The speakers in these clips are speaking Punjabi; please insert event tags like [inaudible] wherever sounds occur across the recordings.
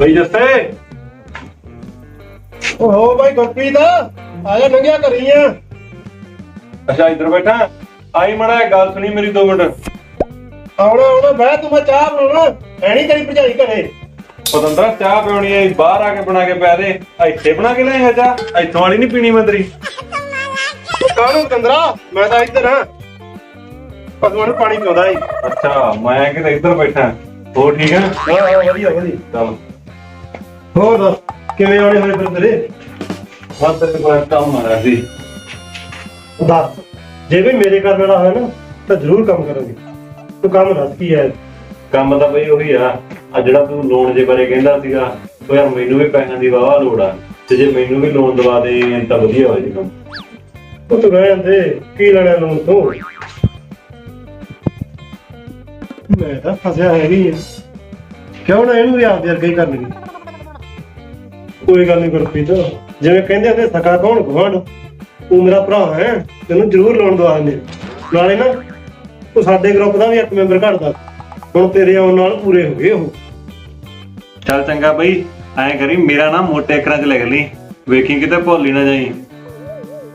ਬਈ ਜੱਸੇ। ਓਹੋ ਭਾਈ ਗੁਰਪ੍ਰੀਤ ਆ ਜਾ ਨੰਗਿਆ ਕਰੀ ਆ। ਅੱਛਾ ਇੱਧਰ ਬੈਠਾ। ਆਈ ਮੜਾ ਗੱਲ ਸੁਣੀ ਮੇਰੀ 2 ਮਿੰਟ। ਆਉਣਾ ਆਉਣਾ ਬਹਿ ਤੂੰ ਮੈਂ ਚਾਹ ਬਣਾਉਣਾ। ਐਣੀ ਤੇਰੀ ਭਜਾਈ ਘਰੇ। ਪਤੰਦਰਾ ਚਾਹ ਪਿਉਣੀ ਐ ਬਾਹਰ ਆ ਕੇ ਬਣਾ ਕੇ ਪਿਆ ਦੇ। ਇੱਥੇ ਬਣਾ ਕੇ ਲਿਆਇਆ ਚਾਹ ਇੱਥੋਂ ਵਾਲੀ ਨਹੀਂ ਪੀਣੀ ਮੰਦਰੀ ਕਾਹਨੂੰ ਕੰਦਰਾ ਮੈਂ ਤਾਂ ਇੱਧਰ ਆ ਪਸ਼ੂਆਂ ਨੂੰ ਪਾਣੀ ਪਿਉਂਦਾ ਈ ਅੱਛਾ ਮੈਂ ਕਿਤੇ ਇੱਧਰ ਬੈਠਾ। ਹੋਰ ਠੀਕ ਹੈ? ਹਾਂ ਹਾਂ ਵਧੀਆ ਵਧੀਆ। ਚੱਲ। ਹੋਰ ਦੱਸ ਕਿਵੇਂ ਆਉਣੇ ਹੋਏ ਤੇਰੇ? ਬਸ ਤੇਰੇ ਕੋਲ ਕੰਮ ਆ ਰਿਹਾ ਸੀ। ਦੱਸ ਜੇ ਵੀ ਮੇਰੇ ਕਰਨ ਵਾਲਾ ਹੋਇਆ ਨਾ ਤਾਂ ਜ਼ਰੂਰ ਕੰਮ ਕਰਾਂਗੇ। ਤੂੰ ਕੰਮ ਦੱਸ ਕੀ ਹੈ? ਕੰਮ ਤਾਂ ਬਈ ਉਹੀ ਆ। ਆ ਜਿਹੜਾ ਤੂੰ ਲੋਨ ਜੇ ਬਾਰੇ ਕਹਿੰਦਾ ਸੀਗਾ ਉਹ ਯਾਰ ਮੈਨੂੰ ਵੀ ਪੈਸਿਆਂ ਦੀ ਵਾਵਾ ਲੋੜ ਆ। ਤੇ ਜੇ ਮੈਨੂੰ ਵੀ ਲੋਨ ਦਵਾ ਦੇ ਤਾਂ ਵਧੀਆ ਹੋ ਜੀ ਕੰਮ। ਉਹ ਤੂੰ ਰਹਿ ਜਾਂਦੇ ਕੀ ਲੈਣਾ ਲੋਨ ਤੋਂ? ਮੈਂ ਤਾਂ ਫਸਿਆ ਹੈ ਨਹੀਂ ਕਿਉਂ ਨਾ ਇਹਨੂੰ ਵੀ ਆਪਦੇ ਵਰਗਾ ਹੀ ਕਰਨਗੇ ਕੋਈ ਗੱਲ ਨਹੀਂ ਗੁਰਪ੍ਰੀਤ। ਜਿਵੇਂ ਕਹਿੰਦੇ ਤੇ ਸਕਾ ਕੌਣ ਗਵਾਂਢ ਤੂੰ ਮੇਰਾ ਭਰਾ ਹੈ ਤੈਨੂੰ ਜ਼ਰੂਰ ਲੋਨ ਦਵਾ ਦਿੰਦੇ ਨਾਲੇ ਨਾ ਤੂੰ ਸਾਡੇ ਗਰੁੱਪ ਦਾ ਵੀ ਇੱਕ ਮੈਂਬਰ ਘੜਦਾ ਹੁਣ ਤੇਰੇ ਆਉਣ ਨਾਲ ਪੂਰੇ ਹੋ ਗਏ ਉਹ। ਚੱਲ ਚੰਗਾ ਬਈ ਐਂ ਕਰੀ ਮੇਰਾ ਨਾਮ ਮੋਟੇ ਅੱਖਰਾਂ 'ਚ ਲਿਖ ਲਈ। ਵੇਖੀ ਕਿਤੇ ਭੁੱਲ ਹੀ ਨਾ ਜਾਈ।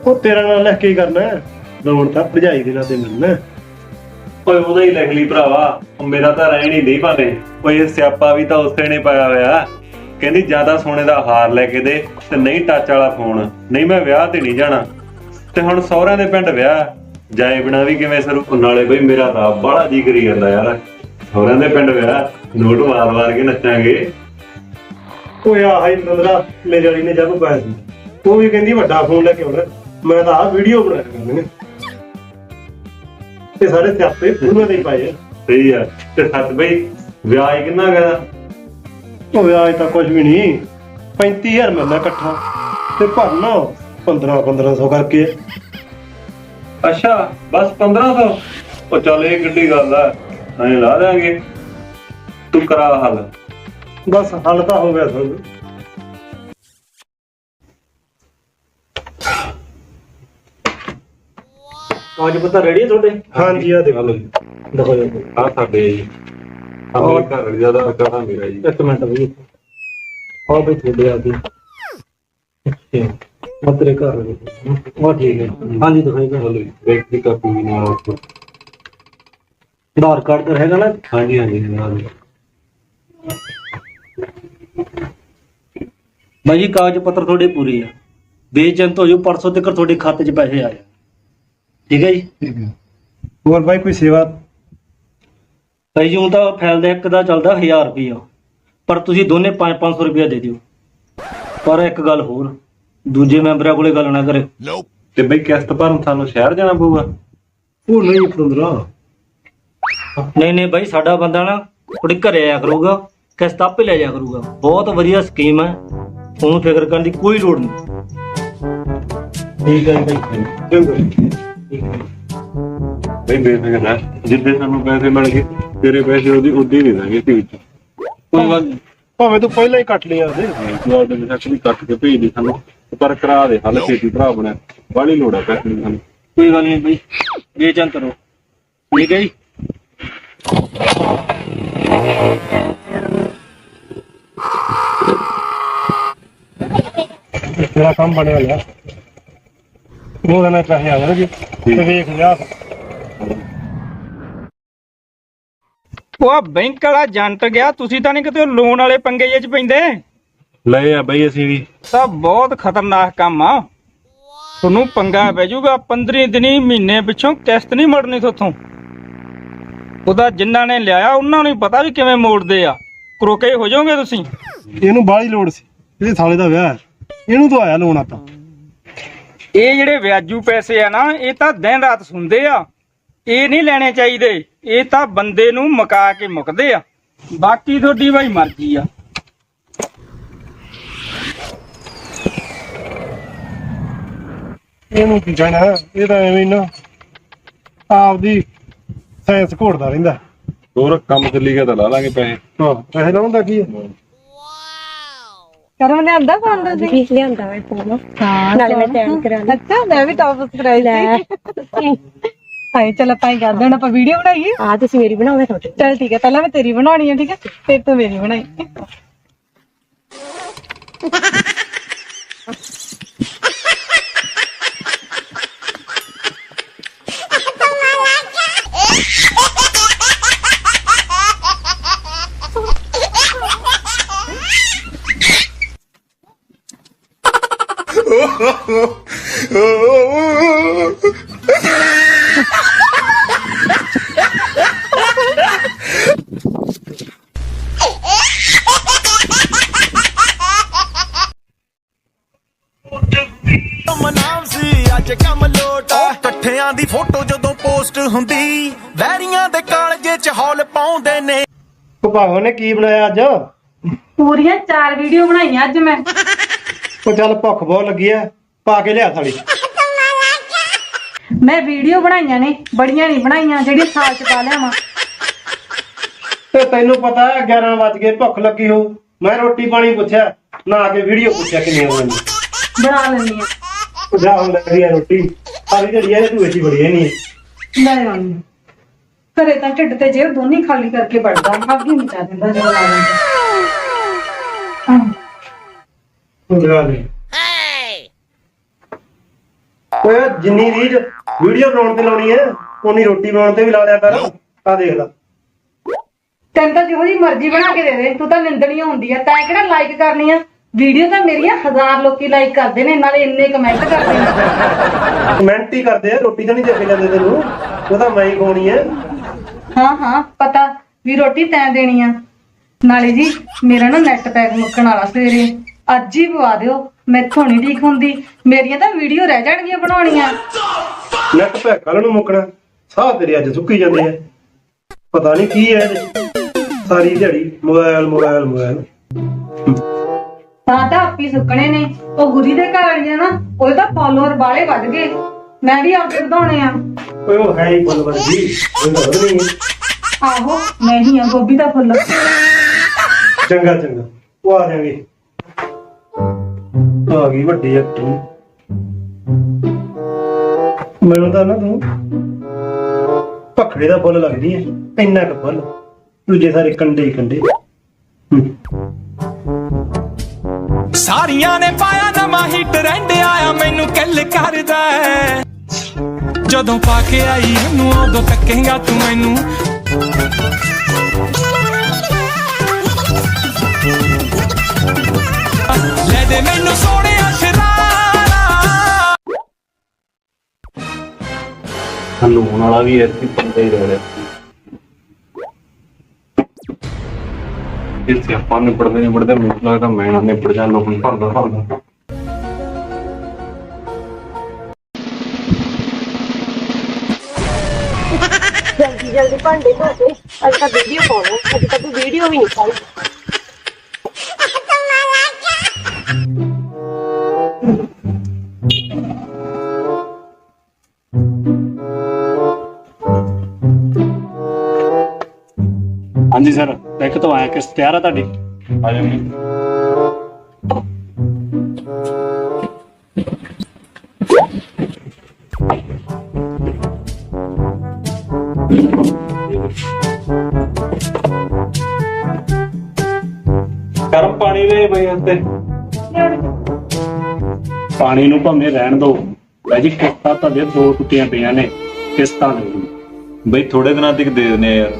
ਉਹ ਤੇਰਾ ਨਾਲ ਲਿਖ ਕੇ ਹੀ ਕਰਨਾ ਹੈ। ਲੋਨ ਤਾਂ ਭਜਾਈ ਦੇ ਨਾਲ ਤੇ ਮਿਲਣਾ। ਓਏ ਉਹਦਾ ਹੀ ਲਿਖ ਲਈ ਭਰਾਵਾ। ਉਹ ਮੇਰਾ ਤਾਂ ਰਹਿਣ ਹੀ ਨਹੀਂ ਭਾਨੇ ਓਏ ਇਹ ਸਿਆਪਾ ਵੀ ਤਾਂ ਉਸੇ ਨੇ ਪਾਇਆ ਹੋਇਆ। ਕਹਿੰਦੀ ਜ਼ਿਆਦਾ ਸੋਨੇ ਦਾ ਹਾਰ ਲੈ ਕੇ ਦੇ ਤੇ ਨਹੀਂ ਟੱਚ ਵਾਲਾ ਫੋਨ ਨਹੀਂ ਮੈਂ ਵਿਆਹ ਤੇ ਨਹੀਂ ਜਾਣਾ। ਤੇ ਹੁਣ ਸਹੁਰਿਆਂ ਦੇ ਪਿੰਡ ਵਿਆਹ ਜਾਏ ਬਿਨਾ ਵੀ ਕਿਵੇਂ ਸਰੂ ਨਾਲੇ ਬਈ ਮੇਰਾ ਤਾਂ ਬੜਾ ਜੀ ਕਰੀ ਜਾਂਦਾ ਯਾਰ। ਸਹੁਰਿਆਂ ਦੇ ਪਿੰਡ ਵਿਆਹ ਨੋਟ ਮਾਰ-ਮਾਰ ਕੇ ਨੱਚਾਂਗੇ। ਓਏ ਆਹ ਹੀ ਨੰਦਰਾ ਮੇਰੇ ਵਾਲੀ ਨੇ ਜਦ ਪਾਇਆ ਸੀ। ਉਹ ਵੀ ਕਹਿੰਦੀ ਵੱਡਾ ਫੋਨ ਲੈ ਕੇ ਆਉਣਾ ਮੈਂ ਤਾਂ ਆਹ ਵੀਡੀਓ ਬਣਾਇਆ ਕਰਨੀ ਤੇ ਸਾਰੇ ਸਿਆਪੇ ਪੂਰੇ ਦੇ ਹੀ ਪਾਏ ਆ। ਸਹੀ ਆ। ਤੇ ਸੱਚ ਬਈ ਵਿਆਹ ਹੀ ਕਿੰਨਾ ਉਹ ਵਿਆਜ ਤਾਂ ਕੁਝ ਵੀ ਨਹੀਂ। 35000 ਮਿਲਦਾ ਇਕੱਠਾ। ਤੇ ਭਰਨਾ 15 1500 ਕਰਕੇ। ਅੱਛਾ ਬਸ 1500 ਉਹ ਚੱਲ ਇਹ ਕਿੱਡੀ ਗੱਲ ਆ। ਐਂ ਲਾ ਦਿਆਂਗੇ। ਤੂੰ ਕਰਾ ਹੱਲ। ਬਸ ਹੱਲ ਤਾਂ ਹੋ ਗਿਆ ਸਮਝ ਕਾਗਜ਼ ਪੱਤਰ ਰੈਡੀ ਹੈ ਤੁਹਾਡੇ? ਹਾਂਜੀ ਆ ਦੇਖੋ। ਹਲੋ ਜੀ। ਦੇਖੋ ਜੀ। ਆ ਸਾਡੇ ਜੀ। ਮੇਰੇ ਘਰ ਵਾਲੀ ਦਾ ਆਧਾਰ ਕਾਰਡ ਆ ਮੇਰਾ ਜੀ। ਇੱਕ ਮਿੰਟ ਬਈ। ਆਹ ਬਈ ਤੁਹਾਡੇ ਆ ਗਏ ਅੱਛਾ ਮਤਰੇ ਘਰ ਦੇ ਉਹ ਠੀਕ ਹੈ। ਹਾਂਜੀ ਦਿਖਾਈ ਘਰ ਹਲੋ ਜੀ ਬੈਂਕ ਦੀ ਕਾਪੀ ਵੀ ਨਾਲ ਰੱਖੋ। ਆਧਾਰ ਕਾਰਡ ਤਾਂ ਹੈਗਾ ਨਾ? ਹਾਂਜੀ ਹਾਂਜੀ ਨਾਲ ਬਾਈ ਜੀ ਕਾਗਜ਼ ਪੱਤਰ ਤੁਹਾਡੇ ਪੂਰੇ ਆ। ਬੇਚਿੰਤ ਹੋ ਜਾਓ ਪਰਸੋਂ ਤੱਕ ਤੁਹਾਡੇ ਖਾਤੇ 'ਚ ਪੈਸੇ ਆ। ਜਾਣ ਠੀਕ ਹੈ ਜੀ? ਹੋਰ ਬਾਈ ਕੋਈ ਸੇਵਾ ਭਾਈ ਜੀ ਤਾਂ ਫਾਈਲ ਦਾ ਇੱਕ ਦਾ ਚੱਲਦਾ 1000 ਰੁਪਇਆ ਪਰ ਤੁਸੀਂ ਦੋਨੇ 5-500 ਰੁਪਇਆ ਦੇ ਦਿਓ। ਪਰ ਇੱਕ ਗੱਲ ਹੋਰ ਦੂਜੇ ਮੈਂਬਰਾਂ ਕੋਲੇ ਗੱਲ ਨਾ ਕਰੇ ਤੇ ਬਈ ਕਿਸ਼ਤ ਭਰਨ ਸਾਨੂੰ ਸ਼ਹਿਰ ਜਾਣਾ ਪਊਗਾ? ਉਹ ਨਹੀਂ ਪਤੰਦਰਾ ਨਹੀਂ ਨਹੀਂ ਬਾਈ ਸਾਡਾ ਬੰਦਾ ਨਾ ਤੁਹਾਡੇ ਘਰੇ ਆਇਆ ਕਰੂਗਾ ਕਿਸ਼ਤ ਆਪੇ ਲੈ ਜਾਇਆ ਕਰੂਗਾ। ਬਹੁਤ ਵਧੀਆ ਸਕੀਮ ਹੈ। ਉਹਨੂੰ ਫਿਕਰ ਕਰਨ ਦੀ ਕੋਈ ਲੋੜ ਨਹੀਂ। ਠੀਕ ਹੈ ਬਾਈ ਠੀਕ ਹੈ ਬਈ ਬੇਫਿਕਰ ਰਹਿ। ਜਿੱਦੇ ਸਾਨੂੰ ਪੈਸੇ ਮਿਲ ਗਏ। ਤੇਰੇ ਪੈਸੇ ਉਹਦੀ ਉਦੀ ਦੇ ਦਾਂਗੇ ਵਿੱਚ ਕੋਈ ਗੱਲ ਨਹੀਂ ਭਾਵੇਂ ਤੂੰ ਪਹਿਲਾਂ ਹੀ ਕੱਟ ਲਿਆ ਉਹਦੇ ਤੂੰ ਆਪਦੇ ਵਿੱਚ ਵੀ ਕੱਟ ਕੇ ਭੇਜ ਦੇ ਸਾਨੂੰ। ਪਰ ਕਰਾ ਦੇ ਹੱਲ ਛੇਤੀ ਭਰਾ ਬਣਾ। ਬਾਹਲੀ ਲੋੜ ਆ ਪੈਸੇ ਦੀ ਸਾਨੂੰ। ਕੋਈ ਗੱਲ ਨਹੀਂ ਬਾਈ ਬੇਚਿੰਤ ਕਰੋ। ਠੀਕ ਹੈ ਜੀ? ਤੇਰਾ ਕੰਮ ਬਣਿਆ ਲਿਆ ਉਹ ਕਹਿੰਦਾ ਪੈਸੇ ਆ ਜਾਣਗੇ। ਤੇ ਵੇਖ ਲਿਆ। ਉਹ ਬੈਂਕ ਵਾਲਾ ਜੰਟ ਗਿਆ ਤੁਸੀਂ ਤਾਂ ਨਹੀਂ ਕਿਤੇ ਲੋਨ ਵਾਲੇ ਪੰਗੇ ਜਿਹੇ ਚ ਪੈਂਦੇ? ਲਏ ਆ ਬਈ ਅਸੀਂ ਵੀ। ਤਾਂ ਬਹੁਤ ਖਤਰਨਾਕ ਕੰਮ ਆ। ਤੁਹਾਨੂੰ ਪੰਗਾ ਪੈ ਜਾਊਗਾ 15 ਦਿਨੀ ਮਹੀਨੇ ਪਿੱਛੋਂ ਕਿਸ਼ਤ ਨਹੀਂ ਮੋੜਨੀ ਤੁਹਾਥੋਂ। ਉਹਦਾ ਜਿਨ੍ਹਾਂ ਨੇ ਲਿਆਇਆ ਉਹਨਾਂ ਨੂੰ ਹੀ ਪਤਾ ਵੀ ਕਿਵੇਂ ਮੋੜਦੇ ਆ। ਕਰੋਕੇ ਹੋ ਜਾਓਗੇ ਤੁਸੀਂ? ਇਹਨੂੰ ਬਾਹਲੀ ਲੋੜ ਸੀ। ਇਹਦੇ ਸਾਲੇ ਦਾ ਵਿਆਹ ਹੈ। ਇਹਨੂੰ ਤਾਂ ਆਇਆ ਲੋਨ ਆਪਾਂ। ਇਹ ਜਿਹੜੇ ਵਿਆਜੂ ਪੈਸੇ ਆ ਨਾ ਇਹ ਤਾਂ ਦਿਨ ਰਾਤ ਸੁਣਦੇ ਆ। ਇਹ ਨਹੀਂ ਲੈਣੇ ਚਾਹੀਦੇ। ਇਹ ਤਾਂ ਬੰਦੇ ਨੂੰ ਮਕਾ ਕੇ ਮੁੱਕਦੇ ਆ। ਬਾਕੀ ਤੁਹਾਡੀ ਭਾਈ ਮਰਜ਼ੀ ਆ। ਇਹਨੂੰ ਕੀ ਕਹਿਣਾ ਇਹ ਤਾਂ ਐਵੇਂ ਹੀ ਨਾ ਆਪਦੀ ਸਾਇੰਸ ਘੋੜਦਾ ਰਹਿੰਦਾ। ਹੋਰ ਕੰਮ ਚੱਲੀ ਗਿਆ ਤਾਂ ਲਾ ਲਾਂਗੇ ਪੈਸੇ। ਹਾਂ ਪੈਸੇ ਲਾਉਂਦਾ ਕੀ ਹੈ? ਕਰਮ ਨੇ ਆਂਦਾ ਫੋਨ ਦਾ ਵੀ ਲਿਆਂਦਾ ਮੈਂ ਫੋਨ। ਹਾਂ ਨਾਲੇ ਮੈਂ ਟੈਨ ਕਰਾ ਲਈ ਅੱਛਾ ਮੈਂ ਵੀ ਟੌਪ ਸਬਸਕ੍ਰਾਈਬ ਲੈ। ਸੀ ਹਾਏ ਚਲ ਆਪਾਂ ਹੀ ਕਰਦੇ ਹੁਣ ਆਪਾਂ ਵੀਡੀਓ ਬਣਾਈਏ। ਆ ਤੁਸੀਂ ਮੇਰੀ ਬਣਾਓ ਮੈਂ ਤੁਹਾਡੀ। ਚਲ ਠੀਕ ਹੈ ਪਹਿਲਾਂ ਮੈਂ ਤੇਰੀ ਬਣਾਉਣੀ ਹੈ ਠੀਕ ਹੈ? ਫਿਰ ਤੂੰ ਮੇਰੀ ਬਣਾਈ। ਮਨਾਮ [laughs] ਇਕੱਠਿਆਂ ਦੀ ਫੋਟੋ ਜਦੋਂ ਪੋਸਟ ਹੁੰਦੀ ਵੈਰੀਆਂ ਦੇ ਕਾਲਜੇ ਚ ਹੌਲ ਪਾਉਂਦੇ ਨੇ। ਭਾਗੋ ਨੇ ਕੀ ਬਣਾਇਆ ਅੱਜ? ਪੂਰੀਆਂ ਚਾਰ ਵੀਡੀਓ ਬਣਾਈਆਂ ਅੱਜ ਮੈਂ। ਉਹ ਚੱਲ ਭੁੱਖ ਬਹੁਤ ਲੱਗੀ ਐ ਪਾ ਕੇ ਲਿਆ ਥਾਲੀ। ਮੈਂ ਵੀਡੀਓ ਬਣਾਈਆਂ ਨੇ ਬੜੀਆਂ ਨਹੀਂ ਬਣਾਈਆਂ ਜਿਹੜੀਆਂ ਸਾਲ ਚ ਪਾ ਲਿਆਵਾਂ। ਤੇ ਤੈਨੂੰ ਪਤਾ ਹੈ 11 ਵਜ ਗਏ ਭੁੱਖ ਲੱਗੀ ਹੋ ਮੈਂ ਰੋਟੀ ਪਾਣੀ ਪੁੱਛਿਆ ਨਾ ਆ ਕੇ ਵੀਡੀਓ ਪੁੱਛਿਆ ਕਿੰਨੀ ਹੋਣੀ ਬਣਾ ਲੈਂਦੀ ਆ ਜਾ ਹੁਣ ਲੱਗੀ ਆ ਰੋਟੀ। ਸਾਰੀ ਜਿਹੜੀ ਐ ਤੂੰ ਏਸੀ ਬੜੀ ਨਹੀਂ ਲੈ ਆਉਂਦੀ ਹਾਂ। ਘਰੇ ਤਾਂ ਢਿੱਡ ਤੇ ਜੇਬ ਦੋਨੇ ਖਾਲੀ ਕਰਕੇ ਵੜਦਾ ਅੱਗੇ ਮਚਾ ਦਿੰਦਾ ਜਦੋਂ ਲਾ ਲੈਂਦਾ। ਹਾਂ। ਲਗਾ ਦੇ ਓਏ ਜਿੰਨੀ ਰੀਝ ਵੀਡੀਓ ਬਣਾਉਣ ਤੇ ਲਾਉਣੀ ਐ ਉਨੀ ਰੋਟੀ ਬਣਾਉਣ ਤੇ ਵੀ ਲਾ ਦਿਆ ਕਰ ਆ ਦੇਖ ਲੈ। ਤੈਨੂੰ ਤਾਂ ਜਿਹੋ ਜਿਹੀ ਮਰਜ਼ੀ ਬਣਾ ਕੇ ਦੇ ਦੇ ਤੂੰ ਤਾਂ ਨਿੰਦਣੀ ਹੁੰਦੀ ਆ ਤੈਂ ਕਿਹੜਾ ਲਾਈਕ ਕਰਨੀ ਆ? ਵੀਡੀਓ ਤਾਂ ਮੇਰੀਆਂ ਹਜ਼ਾਰ ਲੋਕੀ ਲਾਈਕ ਕਰਦੇ ਨੇ ਨਾਲੇ ਇੰਨੇ ਕਮੈਂਟ ਕਰਦੇ ਨੇ। ਕਮੈਂਟ ਹੀ ਕਰਦੇ ਆ ਰੋਟੀ ਤਾਂ ਨਹੀਂ ਦੇ ਕੇ ਜਾਂਦੇ ਤੈਨੂੰ। ਉਹ ਤਾਂ ਮੈਂ ਹੀ ਖਾਣੀ ਐ ਹਾਂ ਹਾਂ ਪਤਾ ਵੀ ਰੋਟੀ ਤੈਂ ਦੇਣੀ ਆ। ਨਾਲੇ ਜੀ ਮੇਰਾ ਨਾ ਨੈਟ ਪੈਕ ਮੁੱਕਣ ਵਾਲਾ ਸਵੇਰੇ। ਅੱਜ ਹੀ ਪਵਾ ਦਿਓ ਮੈਥੋਂ ਨਹੀਂ ਠੀਕ ਹੁੰਦੀ। ਮੇਰੀਆਂ ਤਾਂ ਵੀਡੀਓ ਰਹਿ ਜਾਣਗੀਆਂ ਬਣਾਉਣੀਆਂ। ਨੈਟ ਪੈ ਕੱਲ ਨੂੰ ਮੁੱਕਣਾ। ਸਾਹ ਤੇਰੇ ਅੱਜ ਸੁੱਕੀ ਜਾਂਦੇ ਆ। ਪਤਾ ਨਹੀਂ ਕੀ ਐ। ਸਾਰੀ ਦਿਹਾੜੀ ਮੋਬਾਈਲ ਮੋਬਾਈਲ ਮੋਬਾਈਲ ਤਾਂ ਤਾਂ ਆਪੀ ਸੁੱਕਣੇ ਨੇ। ਉਹ ਗੁਰੀ ਦੇ ਘਰ ਵਾਲੀਆਂ ਨਾ ਉਹਦੇ ਤਾਂ ਫਾਲੋਅਰ ਬਾਲੇ ਵੱਧ ਗਏ। ਮੈਂ ਵੀ ਆਪੇ ਵਧਾਉਣੇ ਆ। ਓਏ ਉਹ ਹੈ ਹੀ ਫੁੱਲ ਵਰਗੀ ਉਹ ਤਾਂ ਵਧਣੀ ਐ। ਆਹੋ ਮੈਂ ਹੀ ਆ ਗੋਭੀ ਦਾ ਫੁੱਲ। ਚੰਗਾ ਚੰਗਾ। ਉਹ ਆ ਜਾਣਗੇ ਆ ਗਈ ਵੱਡੀ ਅੱਟੀ ਮੈਨੂੰ ਤਾਂ ਨਾ ਤੂੰ। ਪਖੜੇ ਦਾ ਫੁੱਲ ਲੱਗਦੀ ਐ। ਇੰਨਾ ਕੁ ਫੁੱਲ। ਦੂਜੇ ਸਾਰੇ ਕੰਡੇ ਹੀ ਕੰਡੇ। ਹੂੰ। ਸਾਰੀਆਂ ਨੇ ਪਾਇਆ ਨਵਾਂ ਹੀ ਟ੍ਰੈਂਡ ਆਇਆ ਮੈਨੂੰ ਕਿੱਲ ਕਰਦਾ ਹੈ। ਜਦੋਂ ਪਾ ਕੇ ਆਈ ਉਹਨੂੰ, ਉਦੋਂ ਤੱਕੇਗਾ ਤੂੰ ਮੈਨੂੰ। ਲੈ ਦੇ ਮੈਨੂੰ ਸੋਹਣਿਆ ਸ਼ਰਾਰਾ। ਲੂਣ ਵਾਲਾ ਵੀ ਇੱਥੇ ਪੰਦੇ ਹੀ ਰਹਿ ਰਿਹਾ। ਇਸ ਤੇ ਆਪਾਂ ਨੂੰ ਪੜਦੇ ਨਹੀਂ ਪੜਦੇ ਮੈਨੂੰ ਲੱਗਦਾ ਮੈਂ ਨਾ ਨਿਪੜ ਜਾ ਲੋਕਾਂ ਭਰਦਾ ਭਰਦਾ। ਜਲਦੀ ਜਲਦੀ ਭਾਂਡੇ ਧੋ ਕੇ ਅੱਜ ਤਾਂ ਵੀਡੀਓ ਪਾਉਣੀ ਅੱਜ ਤਾਂ ਤੂੰ ਵੀਡੀਓ ਵੀ ਨਹੀਂ ਪਾਈ। ਹਾਂਜੀ ਸਰ। ਇੱਕ ਤੋਂ ਆਇਆ ਕਿਸ ਤਿਆਰ ਆ ਤੁਹਾਡੀ। ਆ ਜਾ। ਮੈਂ ਗਰਮ ਪਾਣੀ ਦੇ ਬਈ ਉੱਤੇ। ਪਾਣੀ ਨੂੰ ਭਾਵੇਂ ਰਹਿਣ ਦਿਓ। ਬਾਈ ਜੀ ਕਿਸ਼ਤਾਂ ਤੁਹਾਡੇ ਦੋ ਟੁੱਟੀਆਂ ਪਈਆਂ ਨੇ ਕਿਸ਼ਤਾਂ ਨਹੀਂ ਬਈ ਥੋੜੇ ਦਿਨਾਂ ਤੱਕ ਦੇ ਦਿੰਦੇ ਆ ਯਾਰ।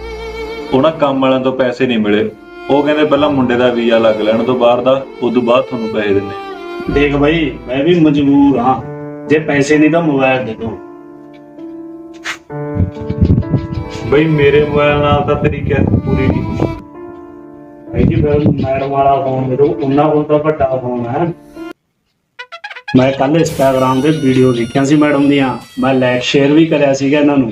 ਉਹਨਾਂ ਕੰਮ ਵਾਲਿਆਂ ਤੋਂ ਪੈਸੇ ਨਹੀਂ ਮਿਲੇ। ਉਹ ਕਹਿੰਦੇ ਪਹਿਲਾਂ ਮੁੰਡੇ ਦਾ ਵੀਜ਼ਾ ਲੱਗ ਲੈਣ ਤੋਂ ਬਾਹਰ ਦਾ ਉਦੋਂ ਬਾਅਦ ਤੁਹਾਨੂੰ ਪੈਸੇ ਦਿੰਨੇ ਆ। ਦੇਖ ਬਾਈ ਮੈਂ ਵੀ ਮਜਬੂਰ ਹਾਂ। ਜੇ ਪੈਸੇ ਨਹੀਂ ਤਾਂ ਮੋਬਾਈਲ ਦੇ ਦੋ ਬਈ ਮੇਰੇ ਮੋਬਾਈਲ ਨਾਲ ਤਾਂ ਤੇਰੀ ਪੂਰੀ ਨਹੀਂ ਭਾਈ ਜੀ ਫਿਰ ਮੈਡਮ ਵਾਲਾ ਫੋਨ ਦੇ ਦਿਓ। ਉਹਨਾਂ ਕੋਲ ਤਾਂ ਵੱਡਾ ਫੋਨ ਹੈ। ਮੈਂ ਕੱਲ ਇੰਸਟਾਗ੍ਰਾਮ ਤੇ ਵੀਡੀਓ ਦੇਖਿਆ ਸੀ ਮੈਡਮ ਦੀਆਂ। ਮੈਂ ਲਾਈਕ ਸ਼ੇਅਰ ਵੀ ਕਰਿਆ ਸੀਗਾ ਇਹਨਾਂ ਨੂੰ।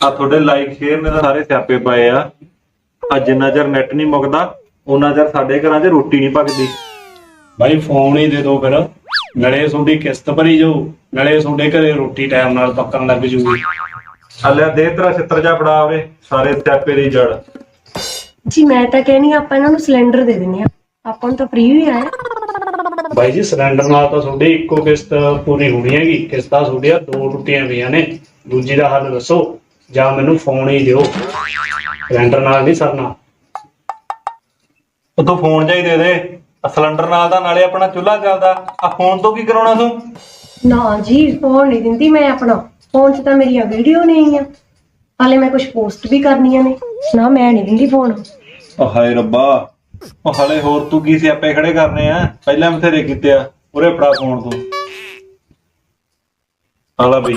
ਆ ਤੁਹਾਡੇ ਲਾਈਕ ਸ਼ੇਅਰ ਨੇ ਤਾਂ ਸਾਰੇ ਸਿਆਪੇ ਪਏ ਆ। ਆ ਜਿੰਨਾ ਚਿਰ ਨੈਟ ਨਹੀਂ ਮੁੱਕਦਾ ਉਹਨਾਂ ਚਿਰ ਸਾਡੇ ਘਰਾਂ 'ਚ ਰੋਟੀ ਨਹੀਂ ਪੱਕਦੀ ਭਾਈ ਫੋਨ ਹੀ ਦੇ ਦਿਓ ਫਿਰ। ਨਾਲੇ ਤੁਹਾਡੀ ਕਿਸ਼ਤ ਭਰੀ ਜਾਓ ਨਾਲੇ ਤੁਹਾਡੇ ਘਰੇ ਰੋਟੀ ਟਾਈਮ ਨਾਲ ਪੱਕਣ ਲੱਗ ਜੂਗੀ। ਹਲਿਆ ਦੇ ਤੇਰਾ ਛਿੱਤਰ ਜਾ ਫੜਾ ਆਵੇ ਸਾਰੇ ਸਿਆਪੇ ਦੀ ਜੜ। ਜੀ ਮੈਂ ਤਾਂ ਕਹਿਣੀ ਆਪਾਂ ਇਹਨਾਂ ਨੂੰ ਸਿਲੰਡਰ ਦੇ ਦਿੰਨੇ ਆ। ਆਪਾਂ ਨੂੰ ਤਾਂ ਫ੍ਰੀ ਹੀ ਆਇਆ ਭਾਈ ਜੀ ਸਿਲੰਡਰ ਨਾਲ ਤਾਂ ਤੁਹਾਡੀ ਇੱਕੋ ਕਿਸ਼ਤ ਪੂਰੀ ਹੋਣੀ ਹੈਗੀ। ਕਿਸ਼ਤਾਂ ਤੁਹਾਡੀਆਂ ਦੋ ਟੁੱਟੀਆਂ ਪਈਆਂ ਨੇ। ਦੂਜੀ ਦਾ ਹੱਲ ਦੱਸੋ। ਜਾਂ ਮੈਨੂੰ ਫੋਨ ਹੀ ਦਿਓ। ਸਿਲੰਡਰ ਨਾਲ ਨਹੀਂ ਸਰਨਾ। ਉਹ ਤੂੰ ਫੋਨ ਜਾਈ ਦੇ ਦੇ। ਆਹ ਸਿਲੰਡਰ ਨਾਲ ਦਾ ਨਾਲੇ ਆਪਣਾ ਚੁੱਲ੍ਹਾ ਚੱਲਦਾ। ਆ ਫੋਨ ਤੋਂ ਕੀ ਕਰਾਉਣਾ ਤੂੰ? ਨਾ ਜੀ ਫੋਨ ਨਹੀਂ ਦਿੰਦੀ ਮੈਂ ਆਪਣਾ। ਫੋਨ 'ਚ ਤਾਂ ਮੇਰੀਆਂ ਵੀਡੀਓ ਨਹੀਂ ਆਈਆਂ। ਹਾਲੇ ਮੈਂ ਕੁਝ ਪੋਸਟ ਵੀ ਕਰਨੀਆਂ ਨੇ। ਨਾ ਮੈਂ ਨਹੀਂ ਦਿੰਦੀ ਫੋਨ ਓ ਹਾਏ ਰੱਬਾ। ਉਹ ਹਲੇ ਹੋਰ ਤੂੰ ਕੀ ਸਿਆਪੇ ਖੜੇ ਕਰਨੇ ਆ? ਪਹਿਲਾਂ ਬਥੇਰੇ ਕੀਤੇ ਆ। ਉਰੇ ਫੜਾ ਫੋਨ ਤੂੰ। ਆਲਾ ਬਈ।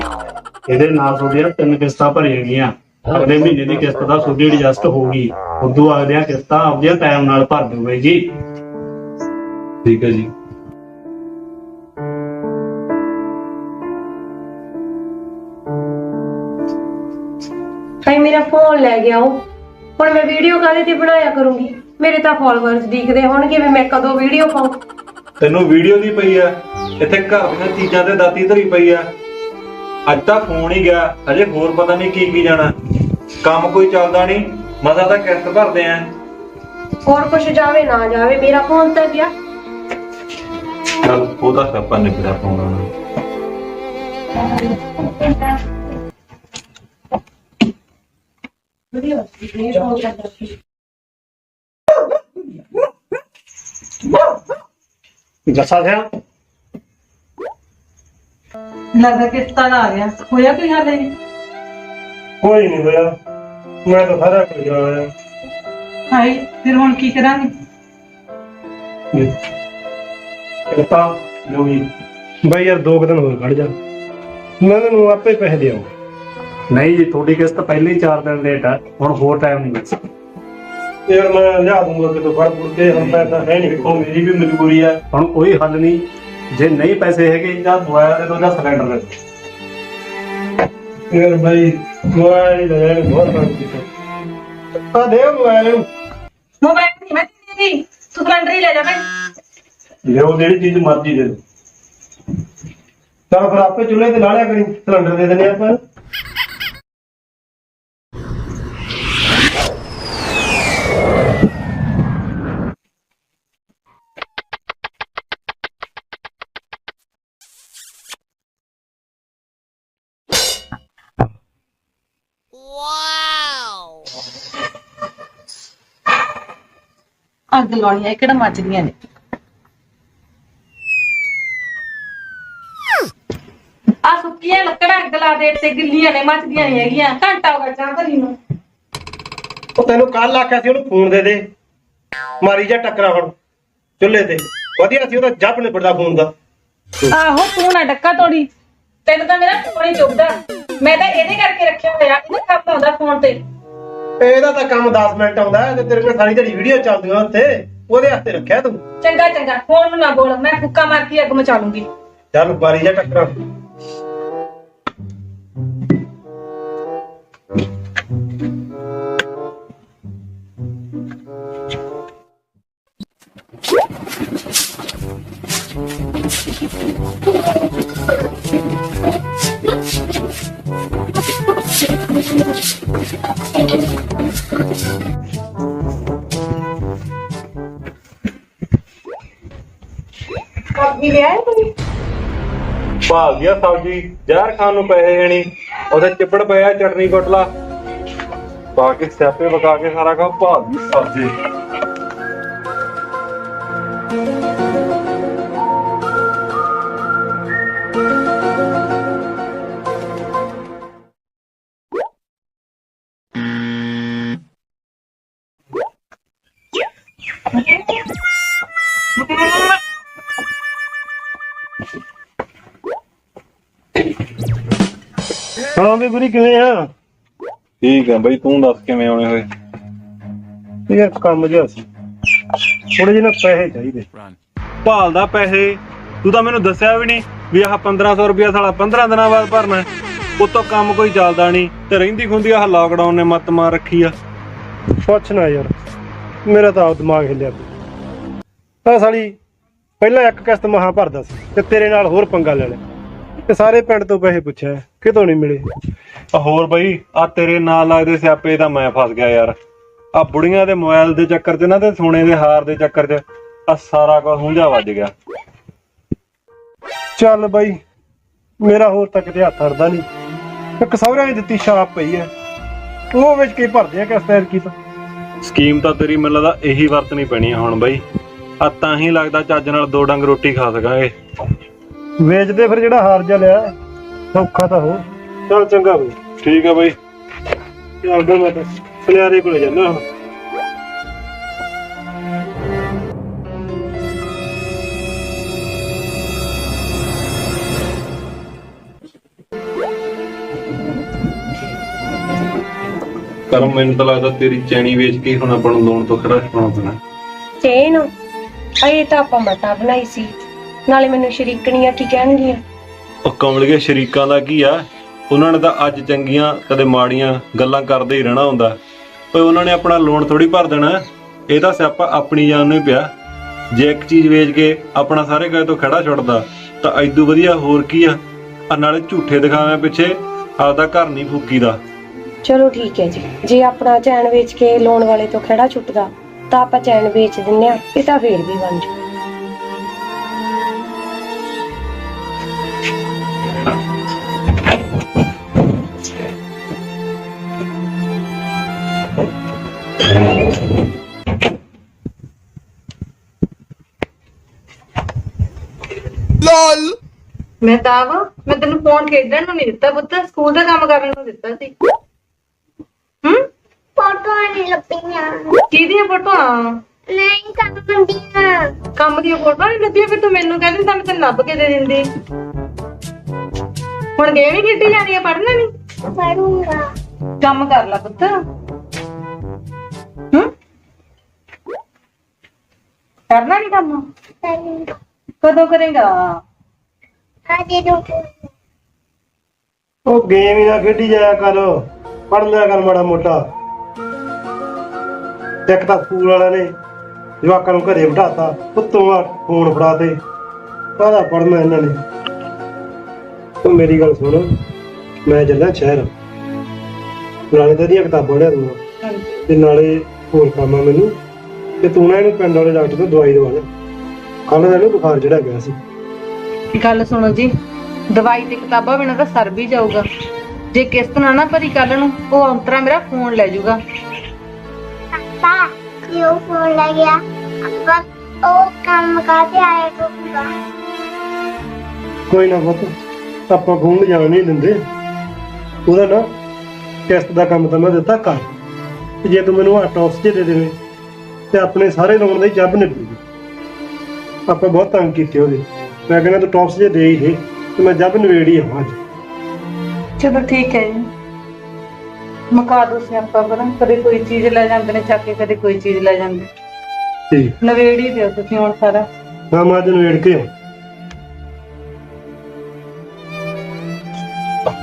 ਇਹਦੇ ਨਾਲ ਤੁਹਾਡੀਆਂ ਤਿੰਨ ਕਿਸ਼ਤਾਂ ਭਰੀਆਂ ਗਈਆਂ। ਅਗਲੇ ਮਹੀਨੇ ਦੀ ਕਿਸ਼ਤ ਦਾ ਤੁਹਾਡੀ ਐਡਜਸਟ ਹੋ ਗਈ। ਉਦੋਂ ਅਗਲੀਆਂ ਕਿਸ਼ਤਾਂ ਆਪਦੀਆਂ ਟਾਈਮ ਨਾਲ ਭਰ ਦਿਓ ਬਾਈ ਜੀ। ਠੀਕ ਹੈ ਜੀ। ਭਾਈ ਮੇਰਾ ਫੋਨ ਲੈ ਗਿਆ ਉਹ। ਹੁਣ ਮੈਂ ਵੀਡੀਓ ਕਾਹਦੇ ਤੇ ਬਣਾਇਆ ਕਰੂੰਗੀ? ਮੇਰੇ ਤਾਂ ਫਾਲੋਅਰਸ ਦਿਖਦੇ ਹੋਣਗੇ ਵੀ ਮੈਂ ਕਦੋਂ ਵੀਡੀਓ ਪਾਉਂ। ਤੈਨੂੰ ਵੀਡੀਓ ਦੀ ਪਈ ਆ। ਇੱਥੇ ਘਰ ਦੀਆਂ ਚੀਜ਼ਾਂ ਤੇ ਦਾਤੀ ਧਰੀ ਪਈ ਆ। ਅੱਜ ਤਾਂ ਫੋਨ ਹੀ ਗਿਆ ਅਜੇ ਹੋਰ ਪਤਾ ਨਹੀਂ ਕੀ ਕੀ ਜਾਣਾ। ਕੰਮ ਕੋਈ ਚੱਲਦਾ ਨਹੀਂ ਮਜ਼ਾ ਤਾਂ ਕਿਸ਼ਤ ਭਰਦੇ ਆ। ਹੋਰ ਕੁਝ ਜਾਵੇ ਨਾ ਜਾਵੇ ਮੇਰਾ ਫੋਨ ਤਾਂ ਗਿਆ। ਚੱਲ ਉਹਦਾ ਸੱਪਾ ਨਿਕਲਿਆ ਫੋਨ ਆਉਣਾ। ਜੱਸਾ ਸਿਆ? ਲੱਗਦਾ ਕਿਸ਼ਤਾਂ ਦਾ ਆ ਗਿਆ। ਹੋਇਆ ਕੋਈ ਹਾਲੇ? ਨਹੀਂ ਕੋਈ ਨਹੀਂ ਹੋਇਆ। ਮੈਂ ਤਾਂ ਸਾਰਾ ਕੁਝ ਜਾਣਿਆ ਹਾਏ ਫਿਰ ਹੁਣ ਕੀ ਕਰਾਂਗੇ? ਕਿਤਾ ਜੋ ਵੀ। ਬਾਈ ਯਾਰ ਦੋ ਕੁ ਦਿਨ ਹੋਰ ਖੜ ਜਾ। ਮੈਂ ਤੈਨੂੰ ਆਪੇ ਪੈਸੇ ਦਿਆਉਂ ਨਹੀਂ ਜੀ ਤੁਹਾਡੀ ਕਿਸ਼ਤ ਪਹਿਲੇ ਹੀ 4 ਦਿਨ ਲੇਟ ਆ। ਹੁਣ ਹੋਰ ਟਾਈਮ ਨਹੀਂ ਮਿਲ ਸਕਦਾ ਯਾਰ ਮੈਂ ਲਿਆ ਦੂੰਗਾ ਕਿਤੋਂ ਫੜ ਫੁੜ ਕੇ। ਹੁਣ ਪੈਸਾ ਹੈ ਨਹੀਂ ਵੇਖੋ ਮੇਰੀ ਵੀ ਮਜਬੂਰੀ ਆ। ਹੁਣ ਕੋਈ ਹੱਲ ਨਹੀਂ। ਜੇ ਨਹੀਂ ਪੈਸੇ ਹੈਗੇ ਜਾਂ ਦੁਆਇਆ ਦੇ ਦੋ ਜਾਂ ਸਿਲੰਡਰ ਦੇ। ਯਾਰ ਬਾਈ ਮੋਬਾਈਲ ਲੈ ਲੈ ਬਹੁਤ ਕੀਤਾ ਆ ਦੇ ਮੋਬਾਈਲ ਨੂੰ। ਮੋਬਾਈਲ ਨਹੀਂ ਮੈਂ ਤੇਰੀ ਤੂੰ ਸਿਲੰਡਰ ਹੀ ਲੈ ਜਾ ਭੈਣ। ਲਿਓ ਜਿਹੜੀ ਚੀਜ਼ ਮਰਜ਼ੀ ਦੇ ਦਿਓ। ਚਲ ਫਿਰ ਆਪੇ ਚੁੱਲ੍ਹੇ ਤੇ ਲਾ ਲਿਆ ਕਰੀ ਸਿਲੰਡਰ ਦੇ ਦਿੰਦੇ ਆਪਾਂ। ਅੱਗ ਲਾਉਣੀ ਹੈ ਕਿਹੜਾ ਮੱਚਦੀਆਂ ਨੇ? ਆ ਸੁੱਕੀਆਂ ਲੱਕੜਾਂ ਅੱਗ ਲਾ ਦੇ ਤੇ ਗਿੱਲੀਆਂ ਨੇ ਮੱਚਦੀਆਂ ਨਹੀਂ ਹੈਗੀਆਂ। ਘੰਟਾ ਹੋ ਗਿਆ ਚਾਹ ਧਰੀ ਨੂੰ। ਉਹ ਤੈਨੂੰ ਕੱਲ ਆਖਿਆ ਸੀ ਉਹਨੂੰ ਫੋਨ ਦੇ ਦੇ। ਮਾਰੀ ਜਾ ਟੱਕਰਾ ਹੁਣ। ਚੁੱਲ੍ਹੇ ਤੇ। ਵਧੀਆ ਸੀ ਉਹਦਾ ਜੱਬ ਨਿਬੜਦਾ ਫੋਨ ਦਾ। ਆਹੋ ਤੂੰ ਨਾ ਡੱਕਾ ਤੋੜੀ। ਤੈਨੂੰ ਤਾਂ ਮੇਰਾ ਫੋਨ ਹੀ ਚੁੱਭਦਾ। ਮੈਂ ਤਾਂ ਇਹਦੇ ਕਰਕੇ ਰੱਖਿਆ ਹੋਇਆ ਇਹਦਾ ਕੰਮ ਆਉਂਦਾ ਫੋਨ ਤੇ। ਇਹਦਾ ਤਾਂ ਕੰਮ 10 ਮਿੰਟ ਆਉਂਦਾ ਹੈ ਤੇ ਤੇਰੇ ਕੋਲ ਸਾਰੀ ਜਿਹੜੀ ਵੀਡੀਓ ਚੱਲਦੀਆਂ ਉੱਥੇ। ਉਹਦੇ ਹੱਥੇ ਰੱਖਿਆ ਤੂੰ। ਚੰਗਾ ਚੰਗਾ। ਫੋਨ ਨੂੰ ਨਾ ਬੋਲ। ਮੈਂ ਫੁੱਕਾ ਮਾਰ ਕੇ ਅੱਗ ਮਚਾ ਲੂੰਗੀ। ਚੱਲ ਮਾਰੀ ਜਾ ਟੱਕਰਾ। ਕਾਫੀ ਲਿਆ ਕੋਈ? ਭਾਲ ਸਬਜੀ ਜ਼ਹਿਰ ਖਾਣ ਨੂੰ ਪੈਸੇ ਹੈ ਨਹੀਂ। ਉਹਦੇ ਚਿੱਪੜ ਪਿਆ ਚਟਨੀ ਕੁੱਟ ਪਾ ਕੇ ਸਿਆਪੇ ਵਕਾ ਕੇ ਸਾਰਾ ਕੰਮ ਭਾਲ ਦੀ ਸਬਜੀ ਗੁਰੀ ਕਿਵੇਂ ਆ? ਠੀਕ ਆ ਬਈ ਤੂੰ ਦੱਸ ਕਿਵੇਂ ਆਉਣੇ ਹੋਏ? ਯਾਰ ਕੰਮ ਜਿਹਾ ਸੀ। ਥੋੜੇ ਜਿਹੇ ਨਾ ਪੈਸੇ ਚਾਹੀਦੇ। ਭਾਲਦਾ ਪੈਸੇ। ਤੂੰ ਤਾਂ ਮੈਨੂੰ ਦੱਸਿਆ ਵੀ ਨਹੀਂ ਵੀ ਆਹ 1500 ਰੁਪਇਆ ਸਾਲਾ 15 ਦਿਨਾਂ ਬਾਅਦ ਭਰਨਾ। ਉੱਤੋਂ ਕੰਮ ਕੋਈ ਚੱਲਦਾ ਨਹੀਂ ਤੇ ਰਹਿੰਦੀ ਖੁੰਦੀ ਆਹ ਲਾਕਡਾਊਨ ਨੇ ਮੱਤ ਮਾਰ ਰੱਖੀ ਆ। ਪੁੱਛ ਨਾ ਯਾਰ ਮੇਰਾ ਤਾਂ ਆਪ ਦਿਮਾਗ ਹਿੱਲਿਆ ਪਿਆ। ਆ ਸਾਲੀ ਪਹਿਲਾਂ ਇੱਕ ਕਿਸ਼ਤ ਮਹਾ ਭਰਦਾ ਸੀ ਤੇ ਤੇਰੇ ਨਾਲ ਹੋਰ ਪੰਗਾ ਲੈ ਲਿਆ। ਤੇ ਸਾਰੇ ਪਿੰਡ ਤੋਂ ਪੈਸੇ ਪੁੱਛਿਆ ਕਿਤੋਂ ਨਹੀਂ ਮਿਲੇ? ਆ ਹੋਰ ਬਈ ਆ ਤੇਰੇ ਨਾਲ ਲੱਗਦੇ ਸਿਆਪੇ ਤਾਂ ਮੈਂ ਫਸ ਗਿਆ ਯਾਰ। ਆ ਬੁੜੀਆਂ ਦੇ ਮੋਬਾਈਲ ਦੇ ਚੱਕਰ 'ਚ ਨਾ ਤੇ ਸੋਨੇ ਦੇ ਹਾਰ ਦੇ ਚੱਕਰ 'ਚ ਆ ਸਾਰਾ ਕੁਝ ਹੁੰਝਾ ਵੱਜ ਗਿਆ। ਚੱਲ ਬਾਈ ਮੇਰਾ ਹੋਰ ਤੱਕ ਤੇ ਹੱਥ ਅੜਦਾ ਨਹੀਂ। ਇੱਕ ਸਹੁਰਿਆਂ ਨੇ ਦਿੱਤੀ ਛਾਪ ਪਈ ਐ। ਉਹ ਵਿੱਚ ਕੀ ਭਰਦੇ ਆ ਕਿਸ ਤੈਰ ਕੀ ਤਾਂ? ਸਕੀਮ ਤਾਂ ਤੇਰੀ ਮੈਨੂੰ ਲੱਗਦਾ ਇਹੀ ਵਰਤਣੀ ਪੈਣੀ ਆ ਹੁਣ ਬਈ। ਆ ਤਾਂ ਹੀ ਲੱਗਦਾ ਚੱਜ ਨਾਲ ਦੋ ਡੰਗ ਰੋਟੀ ਖਾ ਸਕਾਂਗੇ। ਵੇਚਦੇ ਫਿਰ ਜਿਹੜਾ ਹਾਰ ਜਾ ਲਿਆ ਸੌਖਾ ਤਾਂ ਹੋ। ਚੱਲ ਚੰਗਾ ਬਈ। ਠੀਕ ਆ ਬਈ। ਚੱਲਦਾ ਮੈਂ ਤਾਂ ਸੁਨਿਆਰੇ ਕੋਲੇ ਜਾਣਾ ਹੁਣ। ਕਰਮ ਮੈਨੂੰ ਤਾਂ ਲੱਗਦਾ ਤੇਰੀ ਚੈਣੀ ਵੇਚ ਕੇ ਹੀ ਹੁਣ ਆਪਾਂ ਨੂੰ ਲੋਨ ਤੋਂ ਖੜਾ ਛੁਡਾਉਣਾ ਪੈਣਾ। ਚੇਨ? ਅਏ ਤਾਂ ਆਪਾਂ ਮਤਾ ਬਣਾਈ ਸੀ। ਨਾਲੇ ਮੈਨੂੰ ਸ਼ਰੀਕਣੀਆਂ ਕੀ ਕਹਿਣਗੀਆਂ? ਉਹ ਕਮਲਗੇ ਸ਼ਰੀਕਾਂ ਦਾ ਕੀ ਆ? ਉਹਨਾਂ ਨੇ ਤਾਂ ਅੱਜ ਚੰਗੀਆਂ ਕਦੇ ਮਾੜੀਆਂ ਗੱਲਾਂ ਕਰਦੇ ਹੀ ਰਹਿਣਾ ਹੁੰਦਾ। ਓਏ ਉਹਨਾਂ ਨੇ ਆਪਣਾ ਲੋਨ ਥੋੜੀ ਭਰ ਦੇਣਾ। ਇਹ ਤਾਂ ਸਿਆਪਾ ਆਪਣੀ ਜਾਨ ਨੂੰ ਹੀ ਪਿਆ। ਜੇ ਇੱਕ ਚੀਜ਼ ਵੇਚ ਕੇ ਆਪਣਾ ਸਾਰੇ ਗਏ ਤੋਂ ਖੜਾ ਛੁੱਟਦਾ ਤਾਂ ਐਦੂ ਵਧੀਆ ਹੋਰ ਕੀ ਆ? ਆ ਨਾਲੇ ਝੂਠੇ ਦਿਖਾਵੇਂ ਪਿੱਛੇ ਆਪਦਾ ਘਰ ਨਹੀਂ ਫੂਕੀਦਾ। ਚਲੋ ਠੀਕ ਹੈ ਜੀ। ਜੇ ਆਪਣਾ ਚੈਨ ਵੇਚ ਕੇ ਲੋਨ ਵਾਲੇ ਤੋਂ ਖੜਾ ਛੁੱਟਦਾ ਤਾਂ ਆਪਾਂ ਚੈਨ ਵੇਚ ਦਿੰਨੇ ਆ ਇਹ ਤਾਂ ਫੇਰ ਵੀ ਬਣ ਜੂ ਮੈਂ ਤਾਂ ਵਾ ਮੈਂ ਤੈਨੂੰ ਫੋਨ ਖੇਡਣ ਨੂੰ ਨਹੀਂ ਦਿੱਤਾ ਪੁੱਤ। ਸਕੂਲ ਦਾ ਕੰਮ ਕਰਨ ਨੂੰ ਦਿੱਤਾ ਸੀ। ਹੂੰ? ਫੋਟੋਆਂ ਨਹੀਂ ਲੱਭੀਆਂ। ਕਿਹਦੀਆਂ ਫੋਟੋਆਂ? ਨਹੀਂ ਕੰਮ ਦੀਆਂ। ਕੰਮ ਦੀਆਂ ਫੋਟੋਆਂ ਨਹੀਂ ਲੱਭੀਆਂ? ਫਿਰ ਤੂੰ ਮੈਨੂੰ ਕਹਿੰਦੀ ਤਾਂ ਮੈਂ ਤੈਨੂੰ ਲੱਭ ਕੇ ਦੇ ਦਿੰਦੀ। ਹੁਣ ਗੇਮ ਹੀ ਖੇਡੀ ਜਾਣੀ ਆ ਪੜ੍ਹਨਾ ਨਹੀਂ? ਪੜੂੰਗਾ ਕੰਮ ਕਰ ਲੈ ਪੁੱਤ। ਕਰਨਾ ਨਹੀਂ ਕੰਮ? ਕਦੋਂ ਕਰੇਗਾ? ਉਹ ਗੇਮ ਹੀ ਨਾ ਖੇਡੀ ਜਾਇਆ ਕਰ। ਪੜ ਲਿਆ ਕਰ ਮਾੜਾ ਮੋਟਾ। ਇੱਕ ਤਾਂ ਸਕੂਲ ਵਾਲਿਆਂ ਨੇ ਜਵਾਕਾਂ ਨੂੰ ਘਰੇ ਬਿਠਾਤਾ, ਉੱਤੋਂ ਆ ਫੋਨ ਫੜਾ ਤੇ ਕਾਹਦਾ ਪੜਨਾ ਇਹਨਾਂ ਨੇ? ਤੂੰ ਮੇਰੀ ਗੱਲ ਸੁਣ। ਮੈਂ ਚੱਲਿਆ ਸ਼ਹਿਰ। ਨਾਲੇ ਤਾਂ ਦੀਆਂ ਕਿਤਾਬਾਂ ਲਿਆ ਦੂੰਗਾ। ਤੇ ਨਾਲੇ ਹੋਰ ਕੰਮ ਆ ਮੈਨੂੰ। ਤੇ ਤੂੰ ਨਾ ਇਹਨੂੰ ਪਿੰਡ ਵਾਲੇ ਡਾਕਟਰ ਤੋਂ ਦਵਾਈ ਦਵਾ ਲੈ ਕੱਲ ਦਾ ਇਹਨੂੰ ਬੁਖਾਰ ਚੜਿਆ ਗਿਆ ਸੀ। ਗੱਲ ਸੁਣੋ ਜੀ ਦਵਾਈ ਤੇ ਕਿਤਾਬਾਂ ਬਿਨਾਂ ਤਾਂ ਸਰ ਵੀ ਜਾਊਗਾ। ਜੇ ਕਿਸ਼ਤ ਨਾ ਨਾ ਭਰੀ ਕੱਲ ਨੂੰ ਉਹ ਅੰਤਰਾ ਮੇਰਾ ਫੋਨ ਲੈ ਜਾਊਗਾ ਪਾਪਾ ਕਿਉਂ ਫੋਨ ਲੈ ਗਿਆ? ਆਪਾਂ ਉਹ ਕੰਮ ਕਾਤੇ ਆਇਆ ਕਰੂੰਗਾ? ਕੋਈ ਨਾ ਪੁੱਤ ਆਪਾਂ ਘੁੰਮ ਜਾਣ ਨਹੀਂ ਦਿੰਦੇ। ਉਹਦਾ ਨਾ ਟੈਸਟ ਦਾ ਕੰਮ ਤਾਂ ਮੈਂ ਦਿੱਤਾ ਕਰ। ਤੇ ਜੇ ਤੂੰ ਮੈਨੂੰ ਆ ਟੌਪਸ ਜੇ ਦੇ ਦੇਵੇਂ। ਤੇ ਆਪਣੇ ਸਾਰੇ ਲੋਨ ਦੀ ਜੱਬ ਨਿਭੂਗੀ ਆਪਾਂ ਬਹੁਤ ਤੰਗ ਕੀਤੇ ਉਹਦੇ। ਮੈਂ ਕਹਿੰਦਾ ਤੂੰ ਟੌਪਸ ਜੇ ਦੇ ਹੀ ਦੇ ਤੇ ਮੈਂ ਜੱਬ ਨਵੇੜੀ ਆ ਅੱਜ। ਚਲੋ ਠੀਕ ਹੈ ਜੀ। ਮਕਾ ਦੋ ਸਿਆਪਾ ਬਰਾਂ ਕਦੇ ਕੋਈ ਚੀਜ਼ ਲੈ ਜਾਂਦੇ ਨੇ ਚੱਕ ਕੇ ਕਦੇ ਕੋਈ ਚੀਜ਼ ਲੈ ਜਾਂਦੇ ਠੀਕ ਨਵੇੜੀ ਦਿਓ ਤੁਸੀਂ ਹੁਣ ਸਾਰਾ। ਮੈਂ ਮੈਂ ਅੱਜ ਨਵੇੜ ਕੇ ਆਉਂ।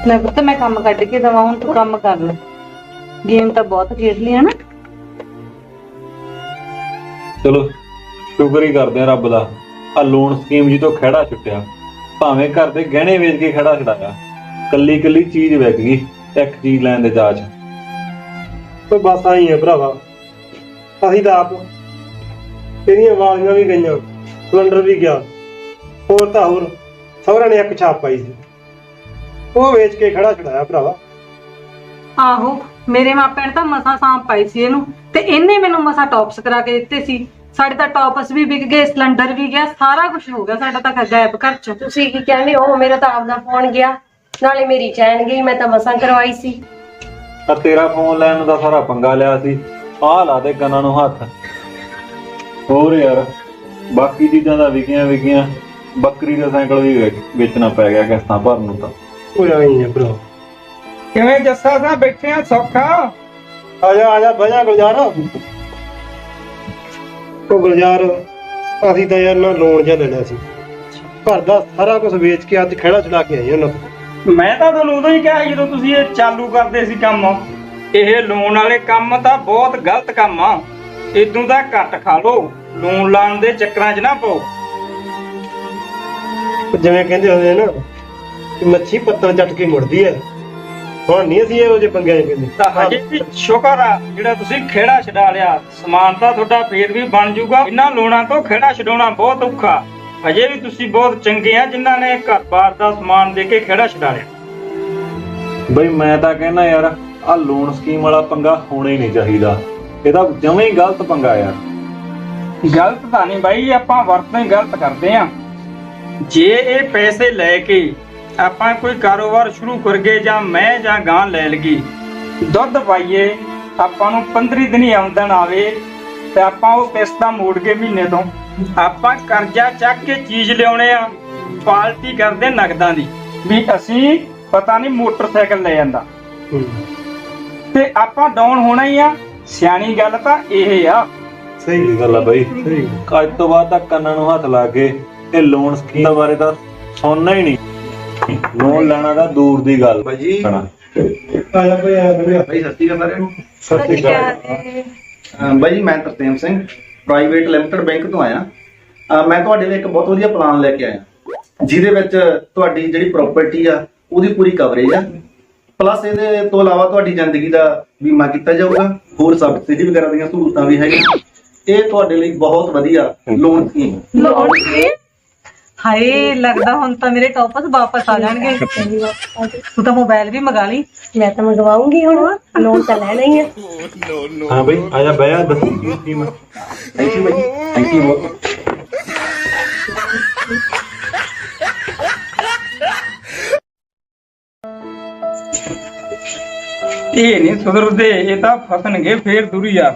ਲੈ ਪੁੱਤ ਮੈਂ ਕੰਮ ਕੱਢ ਕੇ ਦਵਾਂ ਹੁਣ ਤੂੰ ਕੰਮ ਕਰ ਲੈ। ਗੇਮ ਤਾਂ ਬਹੁਤ ਖੇਡ ਲਈ ਹੈ ਨਾ। ਚਲੋ ਸ਼ੁਕਰ ਹੀ ਕਰਦੇ ਆ ਰੱਬ ਦਾ। ਆ ਲੋਨ ਸਕੀਮ ਜੀ ਤੋਂ ਖੜਾ ਛੁੱਟਿਆ। ਭਾਵੇਂ ਘਰ ਦੇ ਗਹਿਣੇ ਵੇਚ ਕੇ ਖੜਾ ਛਡਾਇਆ। ਕੱਲੀ ਕੱਲੀ ਚੀਜ਼ ਵਿਕ ਗਈ ਇੱਕ ਚੀਜ਼ ਲੈਣ ਦੇ ਜਾਚ। ਉਹ ਬਸ ਆਈ ਹੈ ਭਰਾਵਾ। ਅਸੀਂ ਤਾਂ ਆਪ। ਇਹਦੀਆਂ ਵਾਲੀਆਂ ਵੀ ਗਈਆਂ ਸਿਲੰਡਰ ਵੀ ਗਿਆ। ਹੋਰ ਤਾਂ ਹੋਰ ਸਹੁਰਾ ਨੇ ਇੱਕ ਛਾਪ ਪਾਈ ਸੀ। ਉਹ ਵੇਚ ਕੇ ਖੜਾ ਛਡਾਇਆ ਭਰਾਵਾ। ਆਹੋ ਮੇਰੇ ਮਾਪਿਆਂ ਨੇ ਤਾਂ ਮਸਾ ਸਾਂਪ ਪਾਈ ਸੀ ਇਹਨੂੰ ਤੇ ਇਹਨੇ ਮੈਨੂੰ ਮਸਾ ਟੌਪਸ ਕਰਾ ਕੇ ਦਿੱਤੇ ਸੀ। ਸਾਡੇ ਤਾਂ ਟੌਪਸ ਵੀ ਵਿਕ ਗਏ ਸਿਲੰਡਰ ਵੀ ਗਿਆ ਸਾਰਾ ਕੁਝ ਹੋ ਗਿਆ ਸਾਡਾ ਤਾਂ ਗਾਇਬ ਘਰ ਚ ਤੁਸੀਂ ਕੀ ਕਹਿੰਦੇ ਹੋ? ਮੇਰਾ ਤਾਂ ਆਪਦਾ ਫੋਨ ਗਿਆ। ਨਾਲੇ ਮੇਰੀ ਚੈਨ ਗਈ ਮੈਂ ਤਾਂ ਮਸਾਂ ਕਰਵਾਈ ਸੀ। ਤਾਂ ਤੇਰਾ ਫੋਨ ਲੈਣ ਦਾ ਸਾਰਾ ਪੰਗਾ ਲਿਆ ਸੀ। ਆਹ ਲਾ ਦੇ ਕੰਨਾਂ ਨੂੰ ਹੱਥ। ਹੋਰ ਯਾਰ ਬਾਕੀ ਚੀਜ਼ਾਂ ਦਾ ਵਿਕੀਆਂ ਵਿਕੀਆਂ ਬੱਕਰੀ ਦਾ ਸਾਈਕਲ ਵੀ ਵੇਚ- ਵੇਚਣਾ ਪੈ ਗਿਆ ਕਿਸ਼ਤਾਂ ਭਰਨ ਨੂੰ ਤਾਂ। ਉਹ ਆਈ ਹੈ ਭਰਾ। ਕਿਵੇਂ ਜੱਸਾ ਸਾਹਿਬ ਬੈਠੇ ਆ ਸੌਖਾ? ਆ ਜਾ ਆ ਜਾ ਬਜਾ ਗੁਲਜ਼ਾਰ। ਉਹ ਗੁਲਜ਼ਾਰ ਅਸੀਂ ਤਾਂ ਯਾਰ ਨਾ ਲੋਨ ਜਿਹਾ ਲੈ ਲਿਆ ਸੀ। ਘਰ ਦਾ ਸਾਰਾ ਕੁਝ ਵੇਚ ਕੇ ਅੱਜ ਖੜਾ ਛਡਾ ਕੇ ਆਏ ਉਹਨਾਂ ਤੋਂ। ਮੈਂ ਤਾਂ ਤੁਹਾਨੂੰ ਉਦੋਂ ਹੀ ਕਿਹਾ ਸੀ ਜਦੋਂ ਤੁਸੀਂ ਇਹ ਚਾਲੂ ਕਰਦੇ ਸੀ ਕੰਮ। ਇਹ ਲੋਨ ਵਾਲੇ ਕੰਮ ਤਾਂ ਬਹੁਤ ਗਲਤ ਕੰਮ ਆ। ਇਦੋਂ ਦਾ ਘੱਟ ਖਾ ਲਓ। ਲੋਨ ਲਾਣ ਦੇ ਚੱਕਰਾਂ 'ਚ ਨਾ ਪਾਓ। ਜਿਵੇਂ ਕਹਿੰਦੇ ਹੁੰਦੇ ਨੇ ਨਾ ਕਿ ਮੱਛੀ ਪੱਤਲ ਚੱਟ ਕੇ ਮੁੜਦੀ ਹੈ। ਹੁਣ ਨਹੀਂ ਅਸੀਂ ਇਹੋ ਜਿਹੇ ਪੰਗੇ ਕਹਿੰਦੇ ਤਾਂ ਹਜੇ ਵੀ ਸ਼ੁਕਰ ਆ ਜਿਹੜਾ ਤੁਸੀਂ ਖੇੜਾ ਛਡਾ ਲਿਆ ਸਮਾਨ ਤਾਂ ਤੁਹਾਡਾ ਫੇਰ ਵੀ ਬਣ ਜਾਊਗਾ ਇਹਨਾਂ ਲੋਨਾਂ ਤੋਂ ਖੇੜਾ ਛਡਾਉਣਾ ਬਹੁਤ ਔਖਾ। ਹਜੇ ਵੀ ਤੁਸੀਂ ਬਹੁਤ ਚੰਗੇ ਆ ਜਿਨ੍ਹਾਂ ਨੇ ਘਰ-ਬਾਰ ਦਾ ਸਮਾਨ ਦੇ ਕੇ ਖੇੜਾ ਛਡਾ ਲਿਆ। ਬਈ ਮੈਂ ਤਾਂ ਕਹਿੰਦਾ ਯਾਰ ਆ ਲੋਨ ਸਕੀਮ ਵਾਲਾ ਪੰਗਾ ਹੋਣਾ ਹੀ ਨਹੀਂ ਚਾਹੀਦਾ। ਇਹ ਤਾਂ ਜਮਾਂ ਹੀ ਗਲਤ ਪੰਗਾ ਯਾਰ। ਗਲਤ ਤਾਂ ਨਹੀਂ ਬਾਈ ਆਪਾਂ ਵਰਤੋਂ ਹੀ ਗਲਤ ਕਰਦੇ ਆ। ਜੇ ਇਹ ਪੈਸੇ ਲੈ ਕੇ ਆਪਾਂ ਕੋਈ ਕਾਰੋਬਾਰ ਸ਼ੁਰੂ ਕਰਗੇ ਜਾਂ ਮੈਂ ਜਾਂ ਗਾਂ ਲੈ ਲਗੀ ਦੁੱਧ ਪਾਈਏ ਆਪਾਂ ਨੂੰ 15 ਦਿਨੀ ਆਮਦਨ ਆਵੇ ਤੇ ਆਪਾਂ ਉਹ ਕਿਸ਼ਤਾਂ ਮੋੜ ਕੇ ਮਹੀਨੇ ਤੋਂ ਆਪਾਂ ਕਰਜ਼ਾ ਚੱਕ ਕੇ ਚੀਜ਼ ਲਿਆਉਣੇ ਆ ਪਾਲਟੀ ਕਰਦੇ ਨਗਦਾਂ ਦੀ। ਵੀ ਅਸੀਂ ਪਤਾ ਨਹੀਂ ਮੋਟਰਸਾਈਕਲ ਲੈ ਜਾਂਦਾ ਤੇ ਆਪਾਂ ਡਾਊਨ ਹੋਣਾ ਹੀ ਆ ਸਿਆਣੀ ਗੱਲ ਤਾਂ ਇਹ ਆ। ਸਹੀ ਗੱਲ ਆ ਬਾਈ। ਅੱਜ ਤੋਂ ਬਾਅਦ ਤਾਂ ਕੰਨਾਂ ਨੂੰ ਹੱਥ ਲਾ ਕੇ ਇਹ ਲੋਨ ਸਕੀਮ ਬਾਰੇ ਤਾਂ ਸੁਣਨਾ ਹੀ ਨਹੀਂ। ਲੋਨ ਲੈਣਾ ਤਾਂ ਦੂਰ ਦੀ ਗੱਲ। ਭਾਈ ਜੀ ਕਰਨਾ। ਆ ਜਾ ਬਈ ਆ ਬਈ ਭਾਈ ਸਤਿ ਸ਼੍ਰੀ ਅਕਾਲ ਸਾਰਿਆਂ ਨੂੰ। ਸਤਿ ਸ਼੍ਰੀ ਅਕਾਲ। ਅਮ ਬਾਈ ਜੀ ਮੈਂ Tartem Singh private limited bank ਤੋਂ ਆਇਆ। ਅਮ ਮੈਂ ਤੁਹਾਡੇ ਲਈ ਇੱਕ ਬਹੁਤ ਵਧੀਆ ਪਲਾਨ ਲੈ ਕੇ ਆਇਆ। ਜਿਹਦੇ ਵਿੱਚ ਤੁਹਾਡੀ ਜਿਹੜੀ ਪ੍ਰਾਪਰਟੀ ਆ ਉਹਦੀ ਪੂਰੀ ਕਵਰੇਜ ਆ। ਪਲੱਸ ਇਹਦੇ ਤੋਂ ਇਲਾਵਾ ਤੁਹਾਡੀ ਜ਼ਿੰਦਗੀ ਦਾ ਬੀਮਾ ਕੀਤਾ ਜਾਊਗਾ। ਹੋਰ ਸਬਸਿਡੀ ਵਗੈਰਾ ਦੀਆਂ ਸਹੂਲਤਾਂ ਵੀ ਹੈਗੀਆਂ। ਇਹ ਤੁਹਾਡੇ ਲਈ ਬਹੁਤ ਵਧੀਆ ਲੋਨ ਸਕੀਮ ਲੋੜ ਕੀ ਹਾਏ ਲੱਗਦਾ ਹੁਣ ਤਾਂ ਮੇਰੇ ਟੌਪਸ ਵਾਪਸ ਆ ਜਾਣਗੇ। ਤੂੰ ਤਾਂ ਮੋਬਾਈਲ ਵੀ ਮੰਗਾ ਲਈ। ਮੈਂ ਤਾਂ ਮੰਗਵਾਉਂਗੀ ਹੁਣ। ਲੋਨ ਤਾਂ ਲੈਣਾ ਹੀ ਹੈ ਹਾਂ ਬਈ ਆ ਜਾ ਬਹਿ ਜਾ ਦੱਸੀ ਕੀ ਸਕੀਮ ਆ ਥੈਂਕ ਯੂ ਬਾਈ ਥੈਂਕ ਯੂ ਬਹੁਤ ਇਹ ਨਹੀਂ ਸੁਧਰਦੇ ਇਹ ਤਾਂ ਫਸਣਗੇ ਫੇਰ ਦੁਰੀਆ।